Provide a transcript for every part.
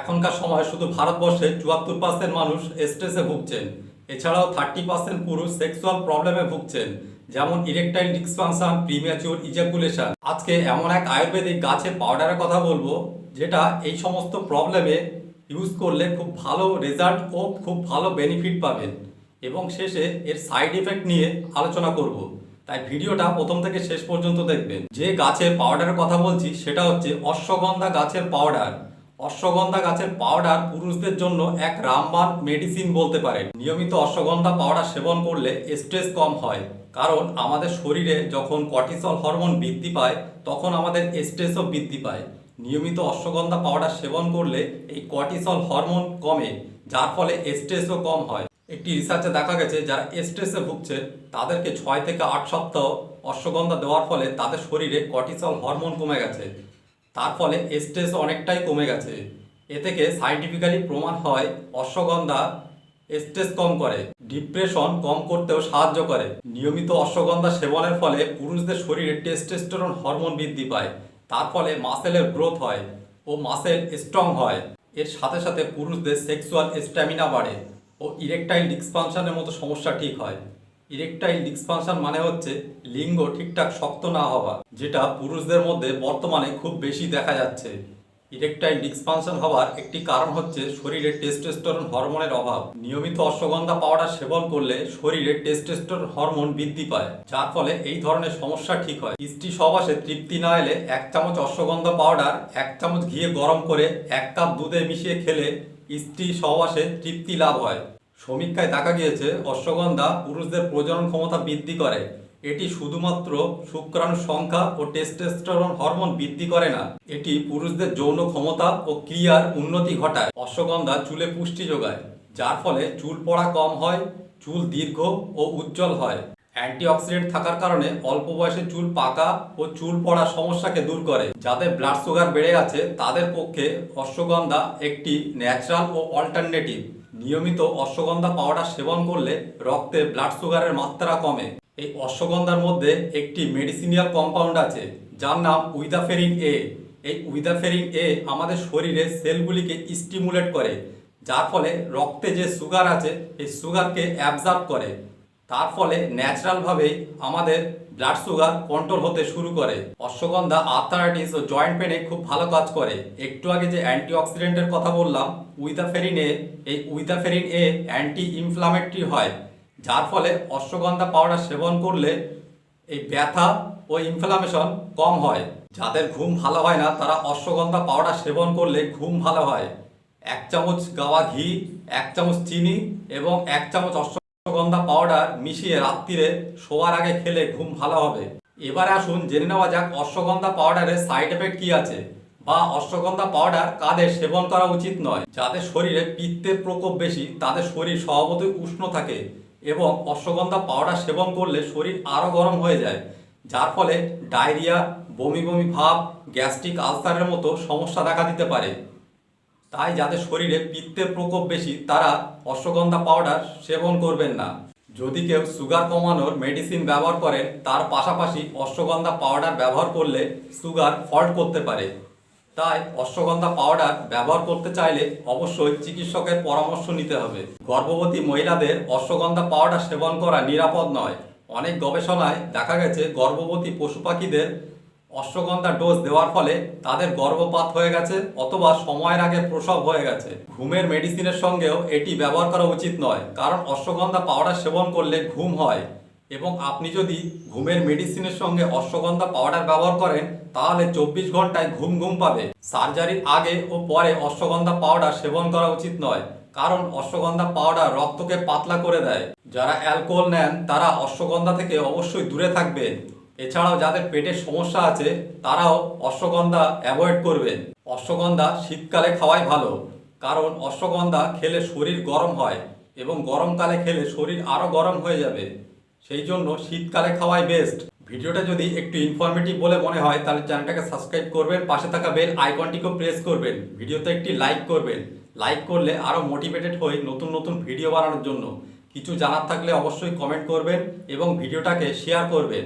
এখনকার সময় শুধু ভারতবর্ষে চুয়াত্তর পার্সেন্ট মানুষ স্ট্রেসে ভুগছেন। এছাড়াও থার্টি পার্সেন্ট পুরুষ সেক্সুয়াল প্রবলেমে ভুগছেন, যেমন ইরেকটাইল ডিসফাংশন প্রিম্যাচিওর ইজাকুলেশন আজকে এমন এক আয়ুর্বেদিক গাছের পাউডারের কথা বলব, যেটা এই সমস্ত প্রবলেমে ইউজ করলে খুব ভালো রেজাল্ট ও খুব ভালো বেনিফিট পাবেন। এবং শেষে এর সাইড এফেক্ট নিয়ে আলোচনা করব। তাই ভিডিওটা প্রথম থেকে শেষ পর্যন্ত দেখবেন। যে গাছের পাউডারের কথা বলছি, সেটা হচ্ছে অশ্বগন্ধা গাছের পাউডার অশ্বগন্ধা গাছের পাউডার পুরুষদের জন্য এক রামবান মেডিসিন বলতে পারেন নিয়মিত অশ্বগন্ধা পাউডার সেবন করলে স্ট্রেস কম হয়, কারণ আমাদের শরীরে যখন কর্টিসল হরমোন বৃদ্ধি পায়, তখন আমাদের স্ট্রেসও বৃদ্ধি পায়। নিয়মিত অশ্বগন্ধা পাউডার সেবন করলে এই কর্টিসল হরমোন কমে, যার ফলে স্ট্রেসও কম হয়। একটি রিসার্চে দেখা গেছে, যারা স্ট্রেসে ভুগছে, তাদেরকে ছয় থেকে আট সপ্তাহ অশ্বগন্ধা দেওয়ার ফলে তাদের শরীরে কর্টিসল হরমোন কমে গেছে। তার ফলে স্ট্রেস অনেকটাই কমে গেছে। এ থেকে সাইন্টিফিক্যালি প্রমাণ হয় অশ্বগন্ধা স্ট্রেস কম করে ডিপ্রেশন কম করতেও সাহায্য করে। নিয়মিত অশ্বগন্ধা সেবনের ফলে পুরুষদের শরীরে টেস্টোস্টেরন হরমোন বৃদ্ধি পায়, তার ফলে মাসেলের গ্রোথ হয় ও মাসেল স্ট্রং হয়। এর সাথে সাথে পুরুষদের সেক্সুয়াল স্ট্যামিনা বাড়ে ও ইরেকটাইল ডিসফাংশনের মতো সমস্যা ঠিক হয়। ইরেকটাইল ডিসফাংশন মানে হচ্ছে লিঙ্গ ঠিকঠাক শক্ত না হওয়া, যেটা পুরুষদের মধ্যে বর্তমানে খুব বেশি দেখা যাচ্ছে। ইরেকটাইল ডিসফাংশন হওয়ার একটি কারণ হচ্ছে শরীরে টেস্টোস্টেরন হরমোনের অভাব। নিয়মিত অশ্বগন্ধা পাউডার সেবন করলে শরীরে টেস্টোস্টেরন হরমোন বৃদ্ধি পায়, যার ফলে এই ধরনের সমস্যা ঠিক হয়। স্ত্রী সহবাসে তৃপ্তি না এলে এক চামচ অশ্বগন্ধা পাউডার, এক চামচ ঘিয়ে গরম করে এক কাপ দুধে মিশিয়ে খেলে স্ত্রী সহবাসে তৃপ্তি লাভ হয়। সমীক্ষায় দেখা গিয়েছে, অশ্বগন্ধা পুরুষদের প্রজনন ক্ষমতা বৃদ্ধি করে। এটি শুধুমাত্র শুক্রাণু সংখ্যা ও টেস্টোস্টেরন হরমোন বৃদ্ধি করে না, এটি পুরুষদের যৌন ক্ষমতা ও ক্রিয়ার উন্নতি ঘটায়। অশ্বগন্ধা চুলে পুষ্টি যোগায়, যার ফলে চুল পড়া কম হয়, চুল দীর্ঘ ও উজ্জ্বল হয়। অ্যান্টিঅক্সিডেন্ট থাকার কারণে অল্প বয়সে চুল পাকা ও চুল পড়ার সমস্যাকে দূর করে। যাদের ব্লাড সুগার বেড়ে আছে, তাদের পক্ষে অশ্বগন্ধা একটি ন্যাচারাল ও অল্টারনেটিভ নিয়মিত অশ্বগন্ধা পাউডার সেবন করলে রক্তে ব্লাড সুগারের মাত্রা কমে। এই অশ্বগন্ধার মধ্যে একটি মেডিসিনিয়াল কম্পাউন্ড আছে, যার নাম উইদাফেরিন এ এই উইদাফেরিন এ আমাদের শরীরে সেলগুলিকে স্টিমুলেট করে, যার ফলে রক্তে যে সুগার আছে, এই সুগারকে অ্যাবজর্ব করে। তার ফলে ন্যাচারালভাবেই আমাদের ব্লাড সুগার কন্ট্রোল হতে শুরু করে। অশ্বগন্ধা, আর্থারাইটিস ও জয়েন্ট পেনে খুব ভালো কাজ করে। একটু আগে যে অ্যান্টিঅক্সিডেন্টের কথা বললাম উইদাফেরিন এ এই উইদাফেরিন এ অ্যান্টি ইনফ্লামেটরি হয়, যার ফলে অশ্বগন্ধা পাউডার সেবন করলে এই ব্যথা ও ইনফ্লামেশন কম হয়। যাদের ঘুম ভালো হয় না, তারা অশ্বগন্ধা পাউডার সেবন করলে ঘুম ভালো হয়। এক চামচ গাওয়া ঘি, এক চামচ চিনি এবং এক চামচ অশ্বগন্ধা পাউডার মিশিয়ে রাত্রিরে শোয়ার আগে খেলে ঘুম ভালো হবে। এবারে আসুন জেনে নেওয়া যাক অশ্বগন্ধা পাউডারের সাইড এফেক্ট কি আছে বা অশ্বগন্ধা পাউডার কাদের সেবন করা উচিত নয়। যাদের শরীরে পিত্তের প্রকোপ বেশি, তাদের শরীর স্বভাবতই উষ্ণ থাকে এবং অশ্বগন্ধা পাউডার সেবন করলে শরীর আরও গরম হয়ে যায়, যার ফলে ডায়রিয়া, বমি বমি ভাব, গ্যাস্ট্রিক আলসারের মতো সমস্যা দেখা দিতে পারে। তাই যাদের শরীরে পিত্তের প্রকোপ বেশি, তারা অশ্বগন্ধা পাউডার সেবন করবেন না। যদি কেউ সুগার কমানোর মেডিসিন ব্যবহার করেন, তার পাশাপাশি অশ্বগন্ধা পাউডার ব্যবহার করলে সুগার ফল্ট করতে পারে। তাই অশ্বগন্ধা পাউডার ব্যবহার করতে চাইলে অবশ্যই চিকিৎসকের পরামর্শ নিতে হবে। গর্ভবতী মহিলাদের অশ্বগন্ধা পাউডার সেবন করা নিরাপদ নয়। অনেক গবেষণায় দেখা গেছে, গর্ভবতী পশু পাখিদের অশ্বগন্ধা ডোজ দেওয়ার ফলে তাদের গর্ভপাত হয়ে গেছে অথবা সময়ের আগে প্রসব হয়ে গেছে। ঘুমের মেডিসিনের সঙ্গেও এটি ব্যবহার করা উচিত নয়, কারণ অশ্বগন্ধা পাউডার সেবন করলে ঘুম হয়। এবং আপনি যদি ঘুমের মেডিসিনের সঙ্গে অশ্বগন্ধা পাউডার ব্যবহার করেন, তাহলে চব্বিশ ঘন্টায় ঘুম ঘুম পাবে। সার্জারির আগে ও পরে অশ্বগন্ধা পাউডার সেবন করা উচিত নয়, কারণ অশ্বগন্ধা পাউডার রক্তকে পাতলা করে দেয়। যারা অ্যালকোহল নেন, তারা অশ্বগন্ধা থেকে অবশ্যই দূরে থাকবেন এছাড়াও যাদের পেটের সমস্যা আছে, তারাও অশ্বগন্ধা অ্যাভয়েড করবেন। অশ্বগন্ধা শীতকালে খাওয়াই ভালো, কারণ অশ্বগন্ধা খেলে শরীর গরম হয় এবং গরমকালে খেলে শরীর আরও গরম হয়ে যাবে। সেই জন্য শীতকালে খাওয়াই বেস্ট ভিডিওটা যদি একটু ইনফরমেটিভ বলে মনে হয়, তাহলে চ্যানেলটাকে সাবস্ক্রাইব করবেন, পাশে থাকা বেল আইকনটিকেও প্রেস করবেন। ভিডিওতে একটি লাইক করবেন। লাইক করলে আরও মোটিভেটেড হই নতুন নতুন ভিডিও বানানোর জন্য। কিছু জানার থাকলে অবশ্যই কমেন্ট করবেন এবং ভিডিওটাকে শেয়ার করবেন।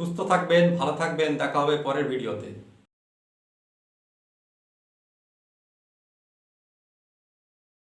সুস্থ থাকবেন ভালো থাকবেন দেখা হবে পরের ভিডিওতে।